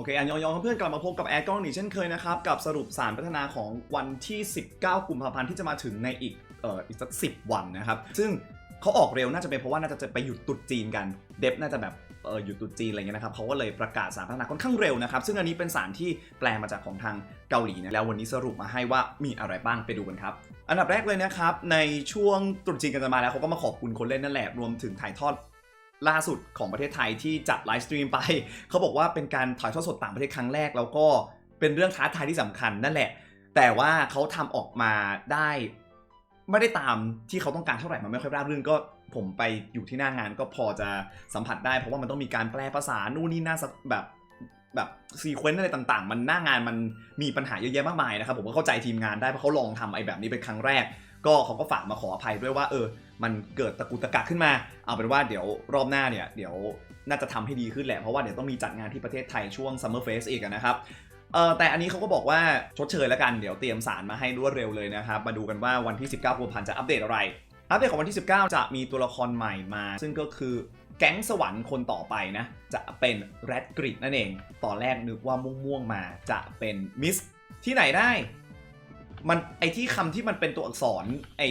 อเคอันยองยองเพื่อนกลับมาพบกับแอดกล้องนีเช่นเคยนะครับ กับสรุปสารพัฒนาของวันที่ 19 กุมภาพันธ์ที่จะมาถึงในอีกเอ่ออีกสักสิวันนะครับ ซึ่งเขาออกเร็วน่าจะเป็นเพราะว่าน่าจะไปหยุดตรุษจีนกัน เดฟน่าจะแบบเออหยุดตรุษจีนอะไรเงี้ยนะครับเขาก็เลยประกาศสารพัฒนาค่อนข้างเร็วนะครับ ซึ่งอันนี้เป็นสารที่แปลมาจากของทางเกาหลีนะแล้ววันนี้สรุปมาให้ว่ามีอะไรบ้างไปดูกันครับอันดับแรกเลยนะครับในช่วงตรุษจีนกันจะมาแล้วเขาก็มาขอบคุณคนเล่นนั่นแหละรวมถึงถ่ายทอด ล่าสุดของประเทศไทยที่จัดไลฟ์สตรีมไป เขาบอกว่าเป็นการถ่ายทอดสดต่างประเทศครั้งแรก แล้วก็เป็นเรื่องท้าทายที่สำคัญนั่นแหละ แต่ว่าเขาทำออกมาได้ไม่ได้ตามที่เขาต้องการเท่าไหร่มันไม่ค่อยราบรื่นก็ผมไปอยู่ที่หน้างานก็พอจะสัมผัสได้ เพราะว่ามันต้องมีการแปลภาษานู่นนี่นั่นแบบแบบซีเควนต์อะไรต่างๆ มันหน้างานมันมีปัญหาเยอะแยะมากมายนะครับผมก็เข้าใจทีมงานได้เพราะเขาลองทำไอ้แบบนี้เป็นครั้งแรก ก็เขาก็ฝากมาขออภัยด้วยว่าเออ มันเกิดตะกุตะกักขึ้นมา เอาเป็นว่าเดี๋ยวรอบหน้าเนี่ยเดี๋ยวน่าจะทำให้ดีขึ้นแหละ เพราะว่าเดี๋ยวต้องมีจัดงานที่ประเทศไทยช่วง Summer Fest อีกนะครับเออแต่อันนี้เขาก็บอกว่าชดเชยแล้วกันเดี๋ยวเตรียมสารมาให้รวดเร็วเลยนะครับ มาดูกันว่าวันที่ 19กุมภาพันธ์จะอัปเดตอะไร อัปเดตของวันที่ 19 จะมีตัวละครใหม่มา ซึ่งก็คือแก๊งสวรรค์คนต่อไปนะ จะเป็นแรดกริดนั่นเอง ตอนแรกนึกว่าม่วงๆมาจะเป็นมิสที่ไหนได้ มันไอที่คำที่มันเป็นตัวอักษรไอ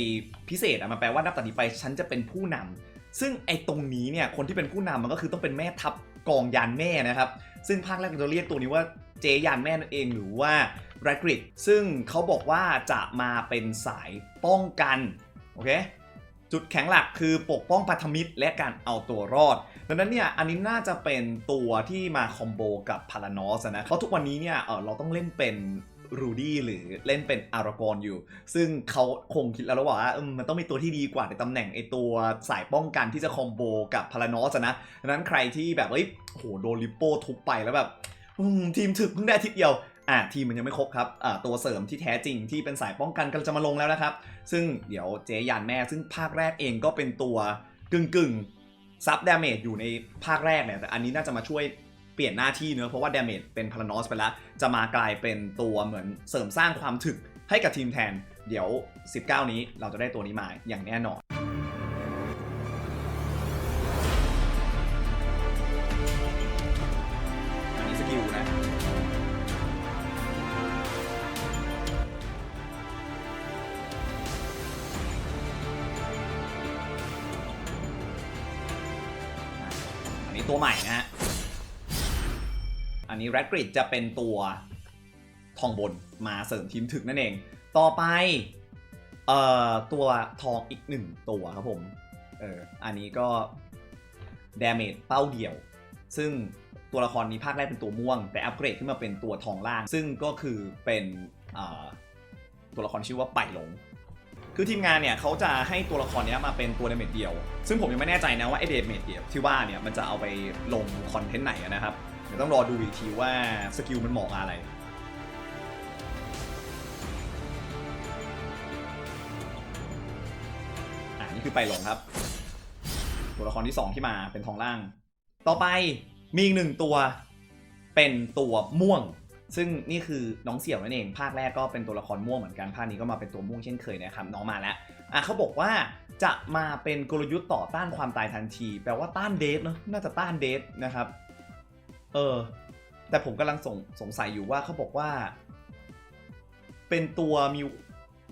พิเศษอะมันแปลว่านับจากนี้ไปฉันจะเป็นผู้นำซึ่งไอตรงนี้เนี่ยคนที่เป็นผู้นำมันก็คือต้องเป็นแม่ทัพกองยานแม่นะครับ ซึ่งภาคแรกเราเรียกตัวนี้ว่าเจยานแม่นั่นเองหรือว่าแรกริดซึ่งเขาบอกว่าจะมาเป็นสายป้องกันโอเคจุดแข็งหลักคือปกป้องพันธมิตรและการเอาตัวรอด ดังนั้นเนี่ยอันนี้น่าจะเป็นตัวที่มาคอมโบกับพารานอสนะ เพราะทุกวันนี้เนี่ยเออเราต้องเล่นเป็น รูดี้หรือเล่นเป็นอารากอนอยู่ ซึ่งเขาคงคิดแล้วแล้วว่ามมันต้องมีตัวที่ดีกว่าในตำแหน่งไอตัวสายป้องกันที่จะคอมโบกับพารานอสนะดังนั้นใครที่แบบเฮ้ยโหโดนลิปโป้ทุบไปแล้วแบบทีมถึกเพิ่งได้ทิตย์เดียวอะทีมมันยังไม่ครบครับอ่าตัวเสริมที่แท้จริงที่เป็นสายป้องกันกำลังจะมาลงแล้วนะครับ ซึ่งเดี๋ยวเจยานแม่ซึ่งภาคแรกเองก็เป็นตัวกึ่งกึ่งซับดาเมจอยู่ในภาคแรกเนี่ยแต่อันนี้น่าจะมาช่วย ปลี่ยนหน้าที่เนอะเพราะว่าดาเมจเป็นพารานอสไปแล้ว จะมากลายเป็นตัวเหมือนเสริมสร้างความถึกให้กับทีมแทน เดี๋ยว 19 นี้เราจะได้ตัวนี้มาอย่างแน่นอนอันนี้สกิลนะอันนี้ตัวใหม่นะฮะ นี้แรดกริดจะเป็นตัวทองบนมาเสริมทีมถึกนั่นเอง ต่อไปเอ่อตัวทองอีกหนึ่งตัวครับผม เอออันนี้ก็ดาเมจเป้าเดียว ซึ่งตัวละครนี้ภาคแรกเป็นตัวม่วง แต่อัปเกรดขึ้นมาเป็นตัวทองล่าง ซึ่งก็คือเป็นเอ่อตัวละครชื่อว่าไปหลง คือทีมงานเนี่ยเขาจะให้ตัวละครนี้มาเป็นตัวดาเมจเดียว ซึ่งผมยังไม่แน่ใจนะว่าไอเดาเมจเดียวที่ว่าเนี่ยมันจะเอาไปลงคอนเทนต์ไหนนะครับ เดี๋ยวต้องรอดูอีกทีว่าสกิลมันเหมาะอะไรอ่านี่คือไปหลงครับ ตัวละครที่ 2 ที่มาเป็นทองล่าง ต่อไปมีอีกหนึ่งตัวเป็นตัวม่วง ซึ่งนี่คือน้องเสี่ยวนั่นเอง ภาคแรกก็เป็นตัวละครม่วงเหมือนกัน ภาคนี้ก็มาเป็นตัวม่วงเช่นเคยนะครับ น้องมาแล้วอะเขาบอกว่าจะมาเป็นกลยุทธ์ต่อต้านความตายทันที แปลว่าต้านเดทเนอะน่าจะต้านเดทนะครับ เออ แต่ผมกำลังสงสงสัยอยู่ว่าเขาบอกว่า เป็นตัวมี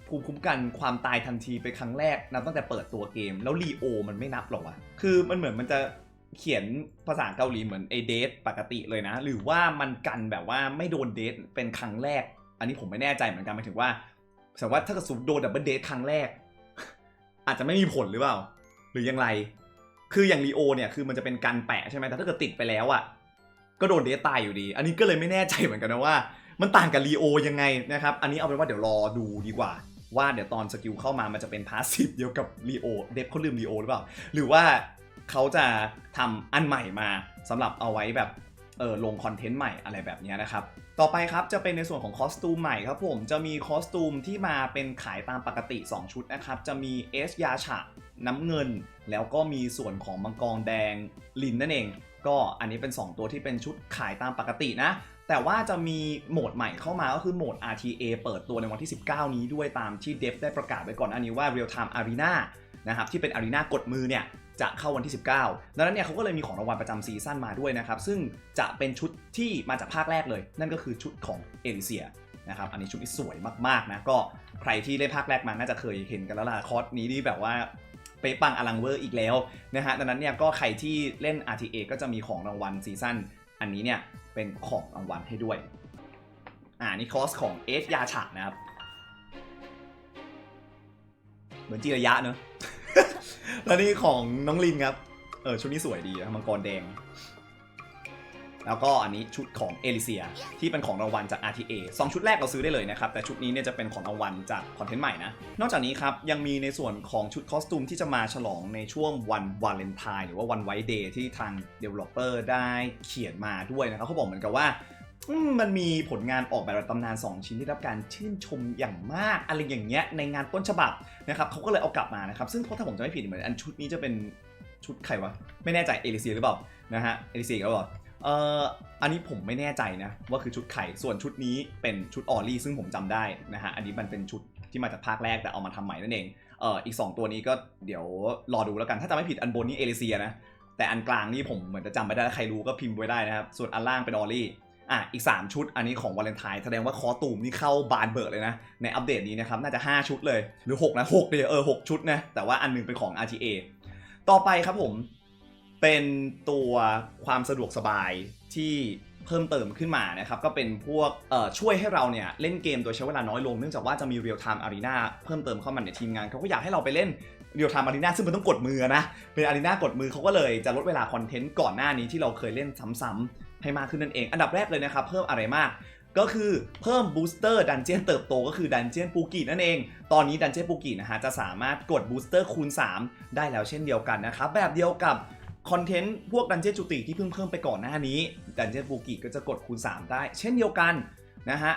ภูมิคุ้มกันความตายทันทีไปครั้งแรกนับตั้งแต่เปิดตัวเกม แล้วรีโอมันไม่นับหรอวะคือมันเหมือนมันจะเขียนภาษาเกาหลีเหมือนไอเดทปกติเลยนะ หรือว่ามันกันแบบว่าไม่โดนเดทเป็นครั้งแรก อันนี้ผมไม่แน่ใจเหมือนกันหมายถึงว่าสมมติว่าถ้าเกิดสมมุติโดนดับเบิลเดทครั้งแรก อาจจะไม่มีผลหรือเปล่า หรือยังไร คืออย่างรีโอเนี่ยคือมันจะเป็นการแปะใช่ไหมแต่ถ้าเกิดติดไปแล้วอะ ก็โดนเดทตายอยู่ดี อันนี้ก็เลยไม่แน่ใจเหมือนกันนะว่า มันต่างกับรีโอยังไงนะครับ อันนี้เอาเป็นว่าเดี๋ยวรอดูดีกว่า ว่าเดี๋ยวตอนสกิลเข้ามามันจะเป็นพาสซีฟเดียวกับรีโอเดฟเขาลืมรีโอหรือเปล่า หรือว่าเขาจะทำอันใหม่มาสำหรับเอาไว้แบบ เออลงคอนเทนต์ใหม่อะไรแบบนี้นะครับ ต่อไปครับจะเป็นในส่วนของคอสตูมใหม่ครับผมจะมีคอสตูมที่มาเป็นขายตามปกติ 2 ชุดนะครับจะมีเอสยาฉะน้ำเงิน แล้วก็มีส่วนของมังกรแดงลินนั่นเอง ก็อันนี้เป็น 2 ตัวที่เป็นชุดขายตามปกตินะแต่ว่าจะมีโหมดใหม่เข้ามาก็คือโหมด RTA เปิดตัวในวันที่ 19 นี้ด้วยตามที่เดฟได้ประกาศไว้ก่อนอันนี้ว่า Real Time Arena นะครับที่เป็น Arena กดมือเนี่ย จะเข้าวันที่ 19 ดังนั้นเนี่ยเขาก็เลยมีของรางวัลประจำซีซั่นมาด้วยนะครับ ซึ่งจะเป็นชุดที่มาจากภาคแรกเลย นั่นก็คือชุดของเอลิเซียนะครับอันนี้ชุดที่สวยมากๆนะก็ใครที่ได้ภาคแรกมาน่าจะเคยเห็นกันแล้วล่ะคอร์สนี้นี่แบบว่าเป๊ะปังอลังเวอร์อีกแล้วนะฮะดังนั้นเนี่ยก็ใครที่เล่น RTA ก็จะมีของรางวัลซีซั่นอันนี้เนี่ยเป็นของรางวัลให้ด้วยอ่านี่คอสของเอสยาฉะนะครับ เหมือนจีระยะเนอะ แล้วนี่ของน้องลินครับ เออชุดนี้สวยดีนะมังกรแดง แล้วก็อันนี้ชุดของเอลิเซียที่เป็นของรางวัลจาก RTA สองชุดแรกเราซื้อได้เลยนะครับ แต่ชุดนี้เนี่ยจะเป็นของรางวัลจากคอนเทนต์ใหม่นะ นอกจากนี้ครับ ยังมีในส่วนของชุดคอสตูมที่จะมาฉลองในช่วงวันวาเลนไทน์หรือว่าวันไวท์เดย์ที่ทาง Developer ได้เขียนมาด้วยนะครับเขาบอกเหมือนกับว่า มันมีผลงานออกแบบตำนาน 2 ชิ้นที่รับการชื่นชมอย่างมากอะไรอย่างเงี้ยในงานต้นฉบับนะครับเขาก็เลยเอากลับมานะครับ ซึ่งถ้าผมจะไม่ผิดเหมือนอันชุดนี้จะเป็นชุดใครวะ ไม่แน่ใจเอลิเซียหรือเปล่านะฮะเอลิเซียก็บอกเอ่ออันนี้ผมไม่แน่ใจนะว่าคือชุดไข่ส่วนชุดนี้เป็นชุดออลลี่ซึ่งผมจำได้นะฮะอันนี้มันเป็นชุดที่มาจากภาคแรกแต่เอามาทำใหม่นั่นเองเอ่ออีก 2 ตัวนี้ก็เดี๋ยวรอดูแล้วกันถ้าจำไม่ผิดอันบนนี่เอลิเซียนะแต่อันกลางนี่ผมเหมือนจะจำไม่ได้ถ้าใครรู้ก็พิมพ์ไว้ได้นะครับส่วนอันล่างเป็นออลลี่ อะอีก 3 ชุดอันนี้ของวาเลนไทน์แสดงว่าคอตูมนี่เข้าบานเบิร์เลยนะ ในอัปเดตนี้นะครับ น่าจะ 5 ชุดเลย หรือ 6 นะ6เดียเออ 6 ชุดนะ แต่ว่าอันหนึงเป็นของ RTA ต่อไปครับผม เป็นตัวความสะดวกสบายที่เพิ่มเติมขึ้นมานะครับ ก็เป็นพวกเอ่อช่วยให้เราเนี่ย เล่นเกมโดยใช้เวลาน้อยลงเนื่องจากว่าจะมี Real Time Arena เพิ่มเติมเข้ามาในทีมงานเขาก็อยากให้เราไปเล่น Real Time Arena ซึ่งมันต้องกดมือนะ เป็นอารีนากดมือเขาก็เลยจะลดเวลาคอนเทนต์ก่อนหน้านี้ที่เราเคยเล่นซ้ำๆ ให้มากขึ้นนั่นเอง อันดับแรกเลยนะครับ เพิ่มอะไรมาก ก็คือเพิ่มบูสเตอร์ดันเจียนเติบโตก็คือดันเจียนปูกินั่นเอง ตอนนี้ดันเจียนปูกินะฮะจะสามารถกดบูสเตอร์คูณ 3 ได้แล้วเช่นเดียวกันนะครับ แบบเดียวกับคอนเทนต์พวกดันเจียนจุติที่เพิ่งเพิ่มไปก่อนหน้านี้ดันเจียนปูกิก็จะกดคูณ 3 ได้ เช่นเดียวกันนะฮะ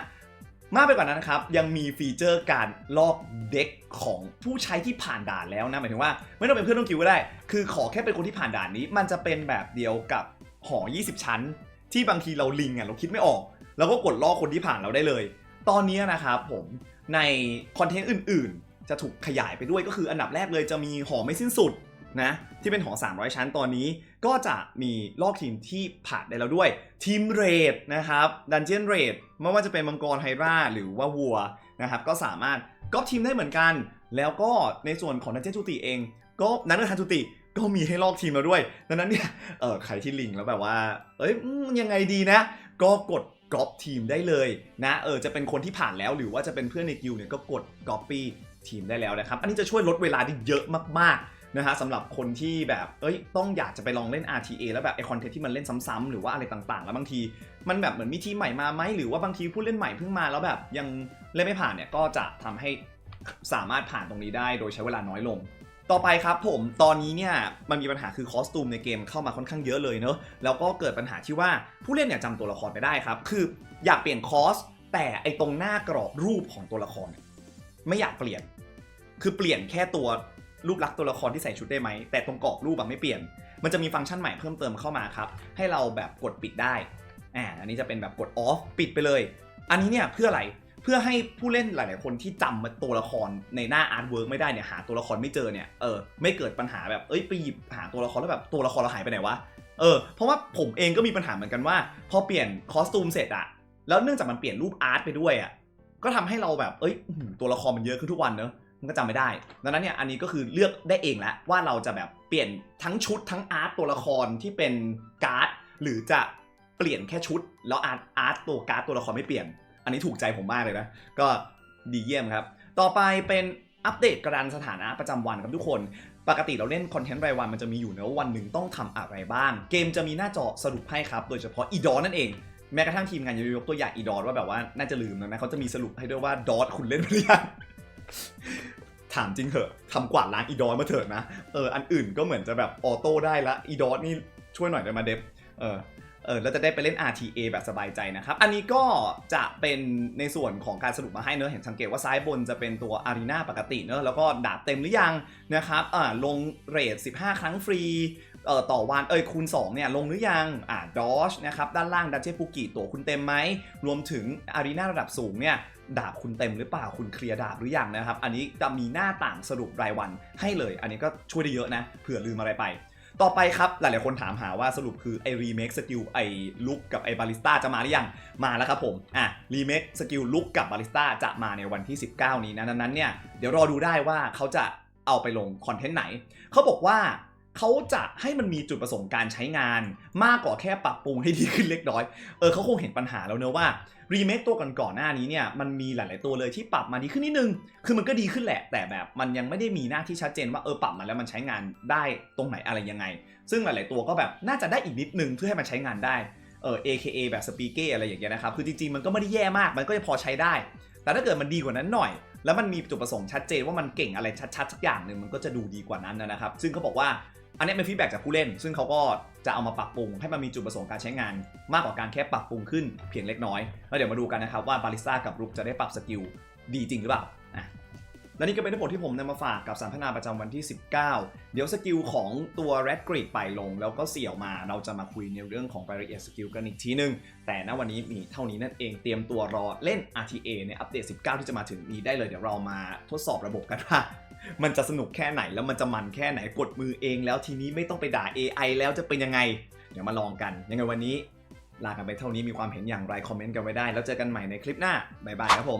มากไปกว่านั้นนะครับ ยังมีฟีเจอร์การลอกเด็กของผู้ใช้ที่ผ่านด่านแล้วนะหมายถึงว่า ไม่ต้องเป็นเพื่อนต้องคิวก็ได้ คือขอแค่เป็นคนที่ผ่านด่านนี้ มันจะเป็นแบบเดียวกับหอ 20 ชั้น ที่บางทีเราลิงอะเราคิดไม่ออกเราก็กดลอกคนที่ผ่านเราได้เลย ตอนนี้นะครับผมในคอนเทนต์อื่น ๆ จะถูกขยายไปด้วยก็คืออันดับแรกเลยจะมีหอไม่สิ้นสุดนะที่เป็นหอ 300 ชั้นตอนนี้ ก็จะมีลอกทีมที่ผ่านได้แล้วด้วย ทีมเรดนะครับดันเจียนเรดไม่ว่าจะเป็นมังกรไฮราหรือว่าวัวนะครับก็สามารถก๊อปทีมได้เหมือนกัน แล้วก็ในส่วนของดันเจียนจุติเอง ก็นักเรียนทันจุติ ก็มีให้ลอกทีมแล้วด้วย ดังนั้นเนี่ย เออใครที่ลิงแล้วแบบว่า เอ้ยยังไงดีนะ ก็กดก๊อปทีมได้เลยนะ เออ จะเป็นคนที่ผ่านแล้วหรือว่าจะเป็นเพื่อนในกิลเนี่ยก็กดก๊อปปี้ทีมได้แล้วนะครับ อันนี้จะช่วยลดเวลาได้เยอะมากๆนะฮะสำหรับคนที่แบบ เอ้ย ต้องอยากจะไปลองเล่น RTA แล้วแบบไอคอนเทนต์ที่มันเล่นซ้ำๆหรือว่าอะไรต่างๆ แล้วบางที มันแบบเหมือนมีทีมใหม่มาไหมหรือว่าบางทีผู้เล่นใหม่เพิ่งมาแล้วแบบยังเล่นไม่ผ่านเนี่ย ก็จะทำให้สามารถผ่านตรงนี้ได้โดยใช้เวลาน้อยลง ต่อไปครับผมตอนนี้เนี่ยมันมีปัญหาคือคอสตูมในเกมเข้ามาค่อนข้างเยอะเลยเนอะแล้วก็เกิดปัญหาที่ว่าผู้เล่นเนี่ยจำตัวละครไปได้ครับ คืออยากเปลี่ยนคอส แต่ไอตรงหน้ากรอบรูปของตัวละคร ไม่อยากเปลี่ยน คือเปลี่ยนแค่ตัวรูปลักษณ์ตัวละครที่ใส่ชุดได้ไหมแต่ตรงกรอบรูปอะไม่เปลี่ยน มันจะมีฟังก์ชันใหม่เพิ่มเติมเข้ามาครับให้เราแบบกดปิดได้อ่าอันนี้จะเป็นแบบกดออฟปิดไปเลย อันนี้เนี่ยเพื่ออะไร เพื่อให้ผู้เล่นหลาย ๆ คนที่จำตัวละครในหน้าอาร์ตเวิร์กไม่ได้เนี่ยหาตัวละครไม่เจอเนี่ยเออไม่เกิดปัญหาแบบเอ้ยไปหยิบหาตัวละครแล้วแบบตัวละครเราหายไปไหนวะเออเพราะว่าผมเองก็มีปัญหาเหมือนกันว่า พอเปลี่ยนคอสตูมเสร็จอะแล้วเนื่องจากมันเปลี่ยนรูปอาร์ตไปด้วยอะก็ทำให้เราแบบเอ้ยตัวละครมันเยอะขึ้นทุกวันเนอะมันก็จำไม่ได้ ดังนั้นเนี่ยอันนี้ก็คือเลือกได้เองแล้วว่าเราจะแบบเปลี่ยนทั้งชุดทั้งอาร์ตตัวละครที่เป็นการ์ดหรือจะเปลี่ยนแค่ชุดแล้วอาร์ตอาร์ตตัวการ์ดตัวละครไม่เปลี่ยน อันนี้ถูกใจผมมากเลยนะ ก็ดีเยี่ยมครับ ต่อไปเป็นอัปเดตกระดานสถานะประจำวันครับทุกคน ปกติเราเล่นคอนเทนต์รายวันมันจะมีอยู่นะว่าวันหนึ่งต้องทำอะไรบ้าง เกมจะมีหน้าจอสรุปให้ครับ โดยเฉพาะอีดอนนั่นเอง แม้กระทั่งทีมงานยังยกตัวอย่างอีดอนว่าแบบว่าน่าจะลืมแล้วนะเขาจะมีสรุปให้ด้วยว่าดอทคุณเล่นหรือยังถามจริงเหอะทำกวาดล้างอีดอนมาเถิดนะ เออ อันอื่นก็เหมือนจะแบบออโต้ได้ละ อีดอนนี่ช่วยหน่อยได้มาเดฟเออ เออแล้วจะได้ไปเล่น RTA แบบสบายใจนะครับ อันนี้ก็จะเป็นในส่วนของการสรุปมาให้เนอะเห็นสังเกตว่าซ้ายบนจะเป็นตัวอารีนาปกติเนอะแล้วก็ดาบเต็มหรือยังนะครับอ่าลงเรท 15 ครั้งฟรีเอ่อต่อวันเอ้ยคูณ2เนี่ยลงหรือยังอ่าดอชนะครับด้านล่างดัชเชปูกิตัวคุณเต็มไหม รวมถึงอารีนาระดับสูงเนี่ยดาบคุณเต็มหรือเปล่าคุณเคลียร์ดาบหรือยังนะครับ อันนี้จะมีหน้าต่างสรุปรายวันให้เลย อันนี้ก็ช่วยได้เยอะนะเผื่อลืมอะไรไป ต่อไปครับ หลายๆคนถามหาว่าสรุปคือไอรีเมคสกิลไอลุกกับไอบาริสต้าจะมาหรือยัง มาแล้วครับผม อะรีเมคสกิลลุกกับบาริสต้าจะมาในวันที่ 19 นี้นะดังนั้นเนี่ยเดี๋ยวรอดูได้ว่าเขาจะเอาไปลงคอนเทนต์ไหน เขาบอกว่า เขาจะให้มันมีจุดประสงค์การใช้งาน มากกว่าแค่ปรับปรุงให้ดีขึ้นเล็กน้อย เออเขาคงเห็นปัญหาแล้วเนอะว่ารีเมคตัวก่อนๆหน้านี้เนี่ยมันมีหลาย ๆ ตัวเลยที่ปรับมาดีขึ้นนิดนึง คือมันก็ดีขึ้นแหละ แต่แบบมันยังไม่ได้มีหน้าที่ชัดเจนว่าเออปรับมาแล้วมันใช้งานได้ตรงไหนอะไรยังไง ซึ่งหลาย ๆ ตัวก็แบบน่าจะได้อีกนิดนึงเพื่อให้มันใช้งานได้ เออ AKA แบบสปีเก้อะไรอย่างเงี้ยนะครับ คือจริง ๆ มันก็ไม่ได้แย่มาก มันก็จะพอใช้ได้ แต่ถ้าเกิดมันดีกว่านั้นหน่อย แล้วมันมีจุดประสงค์ชัดเจนว่ามันเก่งอะไรชัด ๆ สักอย่างหนึ่งมันก็จะดูดีกว่านั้นนะครับ ซึ่งเขาบอกว่า อันนี้เป็นฟีดแบ็จากผู้เล่น ซึ่งเขาก็จะเอามาปรับปรุง ให้มันมีจุดประสงค์การใช้งาน มากกว่าการแค่ปรับปรุงขึ้นเพียงเล็กน้อย แล้วเดี๋ยวมาดูกันนะครับว่าบาริสต้ากับรุกจะได้ปรับสกิลดีจริงหรือเปล่าอะและนี่ก็เป็นทั้งหมดที่ผมนำมาฝากกับสารพัฒนาประจำวันที่ 19 เดี๋ยวสกิลของตัว Red Grid ไปลง แล้วก็เสี่ยวมาเราจะมาคุยในเรื่องของรายละเอียดสกิลกันอีกทีนึง แต่ณวันนี้มีเท่านี้นั่นเองเตรียมตัวรอเล่น RTA ในอัปเดต 19 ที่จะมาถึงนี้ได้เลยเดี๋ยวเรามาทดสอบระบบกันว่า มันจะสนุกแค่ไหนแล้วมันจะมันแค่ไหนกดมือเองแล้วทีนี้ไม่ต้องไปด่า AI แล้วจะเป็นยังไง เดี๋ยวมาลองกัน ยังไงวันนี้ ลากันไปเท่านี้มีความเห็นอย่างไรคอมเมนต์กันไว้ได้ แล้วเจอกันใหม่ในคลิปหน้าบ๊ายบายครับผม